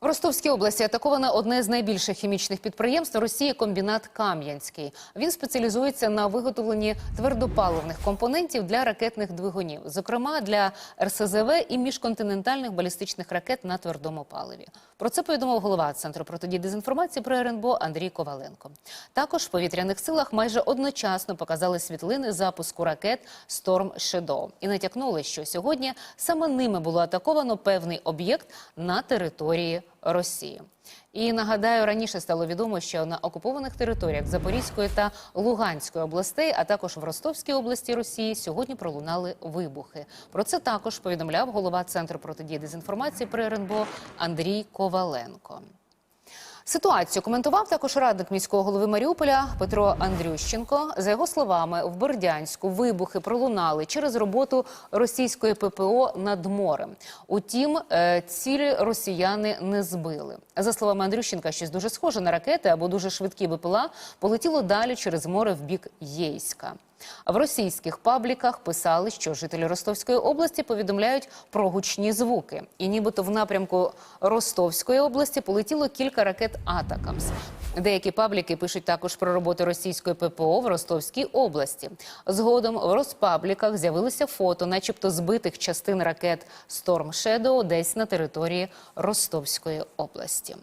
В Ростовській області атаковано одне з найбільших хімічних підприємств Росії комбінат Кам'янський. Він спеціалізується на виготовленні твердопаливних компонентів для ракетних двигунів, зокрема для РСЗВ і міжконтинентальних балістичних ракет на твердому паливі. Про це повідомив голова центру протидії дезінформації про РНБО Андрій Коваленко. Також в повітряних силах майже одночасно показали світлини запуску ракет Storm Shadow і натякнули, що сьогодні саме ними було атаковано певний об'єкт на території Росії. І нагадаю, раніше стало відомо, що на окупованих територіях Запорізької та Луганської областей, а також в Ростовській області Росії, сьогодні пролунали вибухи. Про це також повідомляв голова центру протидії дезінформації при РНБО Андрій Коваленко. Ситуацію коментував також радник міського голови Маріуполя Петро Андрющенко. За його словами, в Бердянську вибухи пролунали через роботу російської ППО над морем. Утім, е, цілі росіяни не збили. За словами Андрющенка, щось дуже схоже на ракети або дуже швидкі БПЛА полетіло далі через море в бік Єйська. В російських пабліках писали, що жителі Ростовської області повідомляють про гучні звуки, і нібито в напрямку Ростовської області полетіло кілька ракет Атакамс. Деякі пабліки пишуть також про роботу російської ППО в Ростовській області. Згодом в розпабліках з'явилися фото, начебто збитих частин ракет Storm Shadow десь на території Ростовської області.